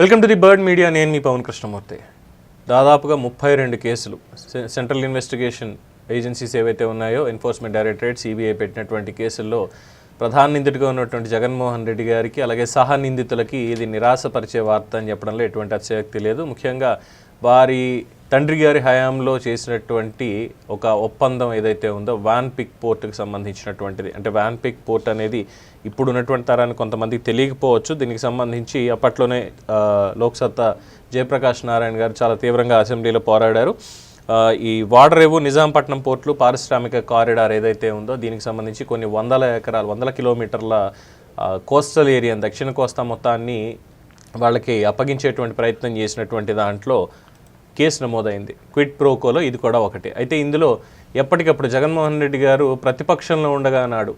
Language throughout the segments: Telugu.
Welcome to the Bird Media. నేను మీ పవన్ కృష్ణమూర్తి. దాదాపుగా ముప్పై రెండు కేసులు సెంట్రల్ ఇన్వెస్టిగేషన్ ఏజెన్సీస్ ఏవైతే ఉన్నాయో ఎన్ఫోర్స్మెంట్ డైరెక్టరేట్ సిబిఐ పెట్టినటువంటి కేసుల్లో ప్రధాన నిందితుడిగా ఉన్నటువంటి జగన్మోహన్ రెడ్డి గారికి అలాగే సహా నిందితులకి ఇది నిరాశపరిచే వార్త అని చెప్పడంలో ఎటువంటి అత్యక్తి లేదు. ముఖ్యంగా వారి తండ్రి గారి హయాంలో చేసినటువంటి ఒక ఒప్పందం ఏదైతే ఉందో వ్యాన్ పిక్ పోర్ట్కి సంబంధించినటువంటిది. అంటే వ్యాన్ పిక్ పోర్ట్ అనేది ఇప్పుడు ఉన్నటువంటి తరానికి కొంతమందికి తెలియకపోవచ్చు. దీనికి సంబంధించి అప్పట్లోనే లోక్సత్తా జయప్రకాష్ నారాయణ గారు చాలా తీవ్రంగా అసెంబ్లీలో పోరాడారు. ఈ వాడరేవు నిజాంపట్నం పోర్టులు పారిశ్రామిక కారిడార్ ఏదైతే ఉందో దీనికి సంబంధించి కొన్ని వందల ఎకరాలు వందల కిలోమీటర్ల కోస్టల్ ఏరియా దక్షిణ కోస్తా మొత్తాన్ని వాళ్ళకి అప్పగించేటువంటి ప్రయత్నం చేసినటువంటి దాంట్లో కేసు నమోదైంది. క్విట్ ప్రోకోలో ఇది కూడా ఒకటి. అయితే ఇందులో ఎప్పటికప్పుడు జగన్మోహన్ రెడ్డి గారు ప్రతిపక్షంలో ఉండగా నాడు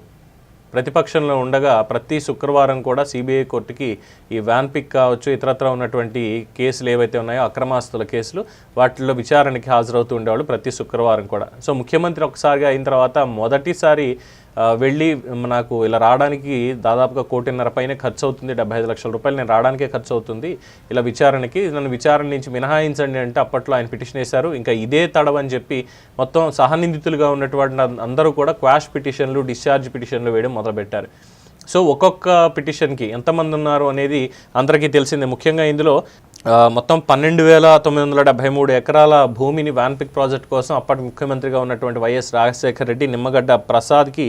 ప్రతిపక్షంలో ఉండగా ప్రతి శుక్రవారం కూడా సిబిఐ కోర్టుకి ఈ వ్యాన్ పిక్ కావచ్చు ఇతరత్ర ఉన్నటువంటి కేసులు ఏవైతే ఉన్నాయో అక్రమాస్తుల కేసులు వాటిల్లో విచారణకి హాజరవుతూ ఉండేవాళ్ళు ప్రతి శుక్రవారం కూడా. సో ముఖ్యమంత్రి ఒకసారిగా అయిన తర్వాత మొదటిసారి వెళ్ళి నాకు ఇలా రావడానికి దాదాపుగా కోటిన్నర పైన ఖర్చు అవుతుంది డెబ్బై ఐదు లక్షల రూపాయలు నేను రావడానికే ఖర్చు అవుతుంది ఇలా విచారణకి నన్ను విచారణ నుంచి మినహాయించండి అంటే అప్పట్లో ఆయన పిటిషన్ వేశారు. ఇంకా ఇదే తడవని చెప్పి మొత్తం సహనిందితులుగా ఉన్నటువంటి అందరూ కూడా క్వాష్ పిటిషన్లు డిశ్చార్జ్ పిటిషన్లు వేయడం మొదలుపెట్టారు. సో ఒక్కొక్క పిటిషన్కి ఎంతమంది ఉన్నారు అనేది అందరికీ తెలిసిందే. ముఖ్యంగా ఇందులో మొత్తం పన్నెండు వేల తొమ్మిది వందల డెబ్బై మూడు ఎకరాల భూమిని వ్యాన్పిక్ ప్రాజెక్ట్ కోసం అప్పటి ముఖ్యమంత్రిగా ఉన్నటువంటి వైఎస్ రాజశేఖర రెడ్డి నిమ్మగడ్డ ప్రసాద్కి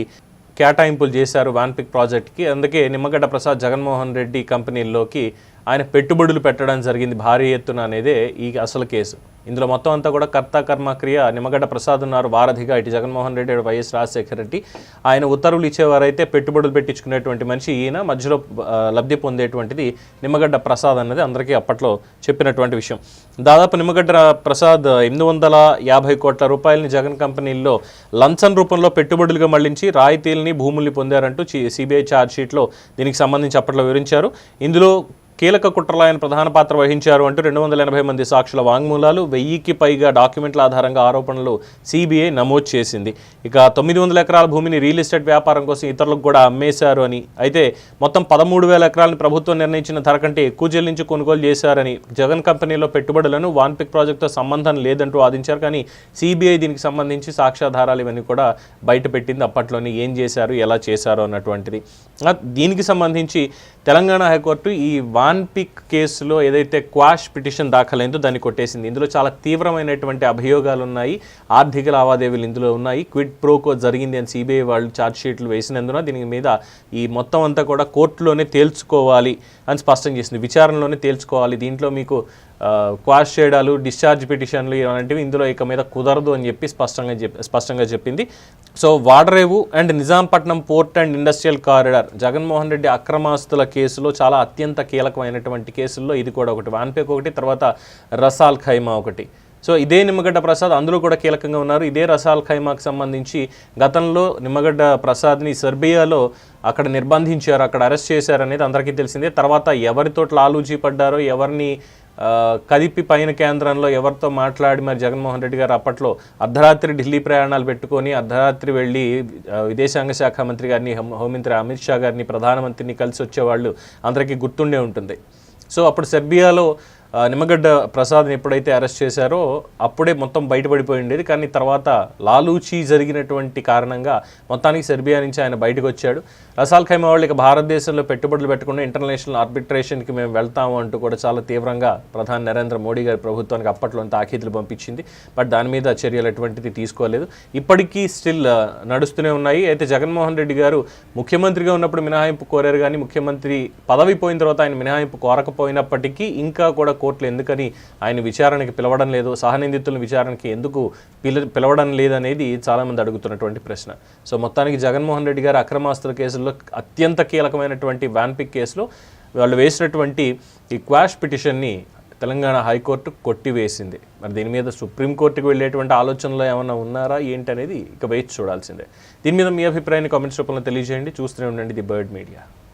కేటాయింపులు చేశారు వ్యాన్పిక్ ప్రాజెక్ట్కి. అందుకే నిమ్మగడ్డ ప్రసాద్ జగన్మోహన్ రెడ్డి కంపెనీల్లోకి ఆయన పెట్టుబడులు పెట్టడం జరిగింది భారీ ఎత్తున అనేదే ఈ అసలు కేసు. ఇందులో మొత్తం అంతా కూడా కర్త కర్మక్రియ నిమ్మగడ్డ ప్రసాద్ ఉన్నారు. వారధిగా ఇటు జగన్మోహన్ రెడ్డి ఇటు వైఎస్ రాజశేఖర రెడ్డి. ఆయన ఉత్తర్వులు ఇచ్చేవారైతే పెట్టుబడులు పెట్టించుకునేటువంటి మనిషి ఈయన మధ్యలో లబ్ధి పొందేటువంటిది నిమ్మగడ్డ ప్రసాద్ అన్నది అందరికీ అప్పట్లో చెప్పినటువంటి విషయం. దాదాపు నిమ్మగడ్డ ప్రసాద్ ఎనిమిది వందల యాభై కోట్ల రూపాయలని జగన్ కంపెనీల్లో లంచం రూపంలో పెట్టుబడులుగా మళ్ళించి రాయితీలని భూముల్ని పొందారంటూ సిబిఐ ఛార్జ్ షీట్లో దీనికి సంబంధించి అప్పట్లో వివరించారు. ఇందులో కీలక కుట్రలో ఆయన ప్రధాన పాత్ర వహించారు అంటూ రెండు వందల ఎనభై మంది సాక్షుల వాంగ్మూలాలు వెయ్యికి పైగా డాక్యుమెంట్ల ఆధారంగా ఆరోపణలు సిబిఐ నమోదు చేసింది. ఇక తొమ్మిది వందల ఎకరాల భూమిని రియల్ ఎస్టేట్ వ్యాపారం కోసం ఇతరులకు కూడా అమ్మేశారు అని. అయితే మొత్తం పదమూడు వేల ఎకరాలను ప్రభుత్వం నిర్ణయించిన ధర కంటే ఎక్కువ చెల్లించి కొనుగోలు చేశారని. జగన్ కంపెనీలో పెట్టుబడులను వాన్పిక్ ప్రాజెక్టుతో సంబంధం లేదంటూ వాదించారు కానీ సిబిఐ దీనికి సంబంధించి సాక్ష్యాధారాలు ఇవన్నీ కూడా బయటపెట్టింది. అప్పట్లోనే ఏం చేశారు ఎలా చేశారు అన్నటువంటిది. దీనికి సంబంధించి తెలంగాణ హైకోర్టు ఈ వాన్ పిక్ కేసులో ఏదైతే క్వాష్ పిటిషన్ దాఖలైందో దాన్ని కొట్టేసింది. ఇందులో చాలా తీవ్రమైనటువంటి అభియోగాలు ఉన్నాయి ఆర్థిక లావాదేవీలు ఇందులో ఉన్నాయి. క్విడ్ ప్రోకో జరిగింది అని సిబిఐ వాళ్ళు ఛార్జ్ షీట్లు వేసినందున దీని మీద ఈ మొత్తం అంతా కూడా కోర్టులోనే తేల్చుకోవాలి అని స్పష్టం చేసింది. విచారణలోనే తేల్చుకోవాలి. దీంట్లో మీకు క్వాష్ చేయడాలు డిశ్చార్జ్ పిటిషన్లు ఇలాంటివి ఇందులో ఇక మీద కుదరదు అని చెప్పి స్పష్టంగా చెప్పి స్పష్టంగా చెప్పింది. So Vadarevu and Nizampatnam port and industrial corridor. Jaganmohan Reddy అక్రమాస్తుల కేసులో చాలా అత్యంత కీలకమైనటువంటి కేసుల్లో ఇది కూడా ఒకటి. వాన్పేక్ ఒకటి తర్వాత రసాల్ ఖైమా ఒకటి. సో ఇదే నిమ్మగడ్డ ప్రసాద్ అందులో కూడా కీలకంగా ఉన్నారు. ఇదే రసాల్ ఖైమాకు సంబంధించి గతంలో నిమ్మగడ్డ ప్రసాద్ని సెర్బియాలో అక్కడ నిర్బంధించారు అక్కడ అరెస్ట్ చేశారు అనేది అందరికీ తెలిసిందే. తర్వాత ఎవరితో లాలూజీ పడ్డారో ఎవరిని కదిపి పైన కేంద్రంలో ఎవరితో మాట్లాడి మరి జగన్మోహన్ రెడ్డి గారు అప్పట్లో అర్ధరాత్రి ఢిల్లీ ప్రయాణాలు పెట్టుకొని అర్ధరాత్రి వెళ్ళి విదేశాంగ శాఖ మంత్రి గారిని హోంమంత్రి అమిత్ షా గారిని ప్రధానమంత్రిని కలిసి వచ్చేవాళ్ళు అందరికీ గుర్తుండే ఉంటుంది. సో అప్పుడు సెర్బియాలో నిమ్మగడ్డ ప్రసాద్ని ఎప్పుడైతే అరెస్ట్ చేశారో అప్పుడే మొత్తం బయటపడిపోయిండేది. కానీ తర్వాత లాలూచి జరిగినటువంటి కారణంగా మొత్తానికి సెర్బియా నుంచి ఆయన బయటకు వచ్చాడు. రసాల్ ఖైమా వాళ్ళు ఇక భారతదేశంలో పెట్టుబడులు పెట్టకుండా ఇంటర్నేషనల్ ఆర్బిట్రేషన్కి మేము వెళ్తాము అంటూ కూడా చాలా తీవ్రంగా ప్రధాని నరేంద్ర మోడీ గారి ప్రభుత్వానికి అప్పట్లో తాకీదులు పంపించింది. బట్ దాని మీద చర్యలు ఎటువంటిది తీసుకోలేదు. ఇప్పటికీ స్టిల్ నడుస్తూనే ఉన్నాయి. అయితే జగన్మోహన్ రెడ్డి గారు ముఖ్యమంత్రిగా ఉన్నప్పుడు మినహాయింపు కోరారు. కానీ ముఖ్యమంత్రి పదవి పోయిన తర్వాత ఆయన మినహాయింపు కోరకపోయినప్పటికీ ఇంకా కూడా కోర్టులు ఎందుకని ఆయన విచారణకి పిలవడం లేదు? సహనిందితులను విచారణకి ఎందుకు పిల పిలవడం లేదనేది చాలామంది అడుగుతున్నటువంటి ప్రశ్న. సో మొత్తానికి జగన్మోహన్ రెడ్డి గారు అక్రమాస్తుల కేసుల్లో అత్యంత కీలకమైనటువంటి వ్యాన్పిక్ కేసులో వాళ్ళు వేసినటువంటి ఈ క్వాష్ పిటిషన్ని తెలంగాణ హైకోర్టు కొట్టివేసింది. మరి దీని మీద సుప్రీంకోర్టుకు వెళ్ళేటువంటి ఆలోచనలో ఏమైనా ఉన్నారా? ఏంటి అనేది ఇక వేచి చూడాల్సిందే. దీని మీద మీ అభిప్రాయాన్ని కామెంట్స్ రూపంలో తెలియజేయండి. చూస్తూనే ఉండండి ది బర్డ్ మీడియా.